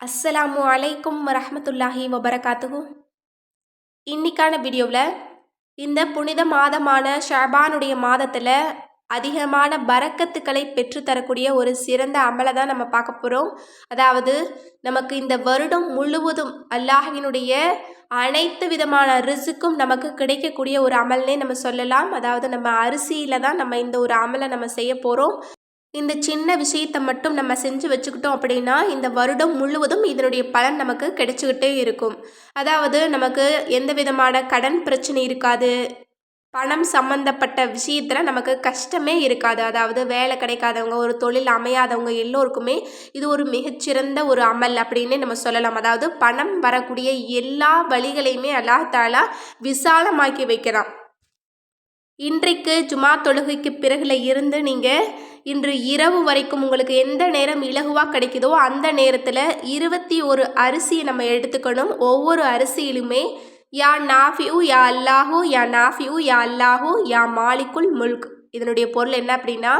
அஸ்ஸலாமு அலைக்கும் வரஹமத்துல்லாஹி வபரகாத்துகு இன்னைக்கான வீடியோவில் இந்த புனித மாதமான ஷபானுடைய மாதத்தில் அதிகமான பறக்கத்துக்களை பெற்றுத்தரக்கூடிய ஒரு சிறந்த அமலை தான் நம்ம பார்க்க போகிறோம் அதாவது நமக்கு இந்த வருடம் முழுவதும் அல்லாஹினுடைய அனைத்து விதமான ரிசுக்கும் நமக்கு கிடைக்கக்கூடிய ஒரு அமல்னே நம்ம சொல்லலாம். அதாவது நம்ம அரிசியில் தான் நம்ம இந்த ஒரு அமலை நம்ம செய்ய போகிறோம் இந்த சின்ன விஷயத்தை மட்டும் நம்ம செஞ்சு வச்சுக்கிட்டோம் அப்படின்னா இந்த வருடம் முழுவதும் இதனுடைய பலன் நமக்கு கிடைச்சிக்கிட்டே இருக்கும். அதாவது நமக்கு எந்த விதமான கடன் பிரச்சனை இருக்காது. பணம் சம்மந்தப்பட்ட விஷயத்தில் நமக்கு கஷ்டமே இருக்காது. அதாவது வேலை கிடைக்காதவங்க ஒரு தொழில் அமையாதவங்க எல்லோருக்குமே இது ஒரு மிகச்சிறந்த ஒரு அமல் அப்படின்னு நம்ம சொல்லலாம். அதாவது பணம் வரக்கூடிய எல்லா வழிகளையுமே அல்லாஹாலா விசாலமாக்கி வைக்கிறான். இன்றைக்கு ஜுமா தொழுகைக்கு பிறகுல இருந்து நீங்கள் இன்று இரவு வரைக்கும் உங்களுக்கு எந்த நேரம் இலகுவாக கிடைக்குதோ அந்த நேரத்தில் இருபத்தி ஒரு அரிசியை நம்ம எடுத்துக்கணும். ஒவ்வொரு அரிசியிலுமே யா நாஃபியூ யா அல்லாஹூ யா நாஃபியூ யா அல்லாஹூ யா மாலிக்குல் முல்க். இதனுடைய பொருள் என்ன அப்படின்னா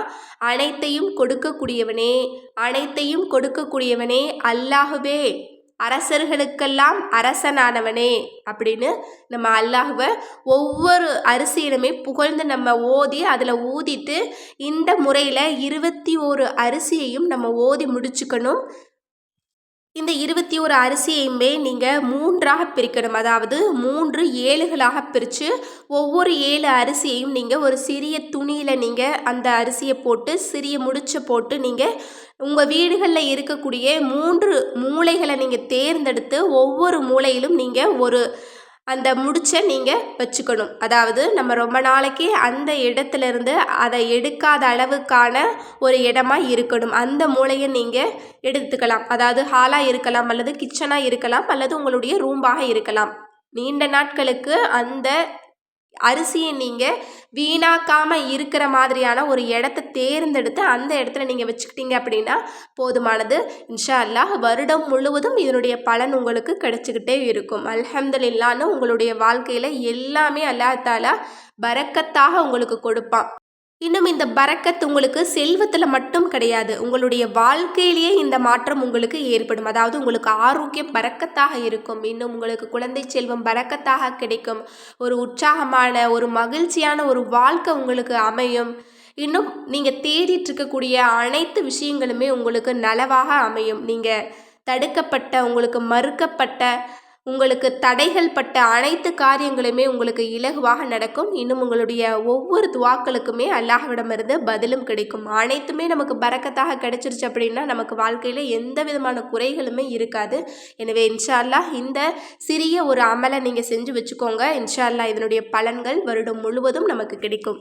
அனைத்தையும் கொடுக்கக்கூடியவனே அனைத்தையும் கொடுக்கக்கூடியவனே அல்லாஹுவே. அரசர்களுக்கெல்லாம் அரசனானவனே அப்படின்னு நம்ம அல்லாஹுவை ஒவ்வொரு அரிசியிலுமே புகழ்ந்து நம்ம ஓதி அதில் ஊதிட்டு இந்த முறையில் இருபத்தி ஒரு அரிசியையும் நம்ம ஓதி முடிச்சுக்கணும். இந்த இருபத்தி ஒரு அரிசியையுமே நீங்கள் மூன்றாக பிரிக்கணும். அதாவது மூன்று ஏழுகளாக பிரித்து ஒவ்வொரு ஏழு அரிசியையும் நீங்கள் ஒரு சிறிய துணியில் நீங்கள் அந்த அரிசியை போட்டு சிறிய முடிச்சை போட்டு நீங்கள் உங்கள் வீடுகளில் இருக்கக்கூடிய மூன்று மூளைகளை நீங்கள் தேர்ந்தெடுத்து ஒவ்வொரு மூளையிலும் நீங்கள் ஒரு அந்த முடிச்சை நீங்கள் வச்சுக்கணும். அதாவது நம்ம ரொம்ப நாளைக்கு அந்த இடத்துலேருந்து அதை எடுக்காத அளவுக்கான ஒரு இடமா இருக்கணும். அந்த மூளையை நீங்கள் எடுத்துக்கலாம். அதாவது ஹாலாக இருக்கலாம் அல்லது கிச்சனாக இருக்கலாம் அல்லது உங்களுடைய ரூம்பாக இருக்கலாம். நீண்ட நாட்களுக்கு அந்த அரிசியை நீங்கள் வீணாக்காமல் இருக்கிற மாதிரியான ஒரு இடத்த தேர்ந்தெடுத்து அந்த இடத்துல நீங்கள் வச்சுக்கிட்டீங்க அப்படின்னா போதுமானது. இன்ஷா அல்லாஹ் வருடம் முழுவதும் இதனுடைய பலன் உங்களுக்கு கிடைச்சிக்கிட்டே இருக்கும். அல்ஹம்துலில்லான்னு உங்களுடைய வாழ்க்கையில் எல்லாமே அல்லாஹாலா பறக்கத்தாக உங்களுக்கு கொடுப்பான். இன்னும் இந்த பறக்கத் உங்களுக்கு செல்வத்தில் மட்டும் கிடையாது. உங்களுடைய வாழ்க்கையிலேயே இந்த மாற்றம் உங்களுக்கு ஏற்படும். அதாவது உங்களுக்கு ஆரோக்கியம் பறக்கத்தாக இருக்கும். இன்னும் உங்களுக்கு குழந்தை செல்வம் பறக்கத்தாக கிடைக்கும். ஒரு உற்சாகமான ஒரு மகிழ்ச்சியான ஒரு வாழ்க்கை உங்களுக்கு அமையும். இன்னும் நீங்கள் தேடிட்டு இருக்கக்கூடிய அனைத்து விஷயங்களுமே உங்களுக்கு நலவாக அமையும். நீங்கள் தடுக்கப்பட்ட உங்களுக்கு மறுக்கப்பட்ட உங்களுக்கு தடைகள் பட்ட அனைத்து காரியங்களுமே உங்களுக்கு இலகுவாக நடக்கும். இன்னும் உங்களுடைய ஒவ்வொரு துவாக்களுக்குமே அல்லாஹ்விடமிருந்து பதிலும் கிடைக்கும். அனைத்துமே நமக்கு பறக்கத்தாக கிடைச்சிருச்சு அப்படின்னா நமக்கு வாழ்க்கையில் எந்த விதமான குறைகளுமே இருக்காது. எனவே இன்ஷா அல்லாஹ் இந்த சிறிய ஒரு அமலை நீங்கள் செஞ்சு வச்சுக்கோங்க. இன்ஷால்லா இதனுடைய பலன்கள் வருடம் முழுவதும் நமக்கு கிடைக்கும்.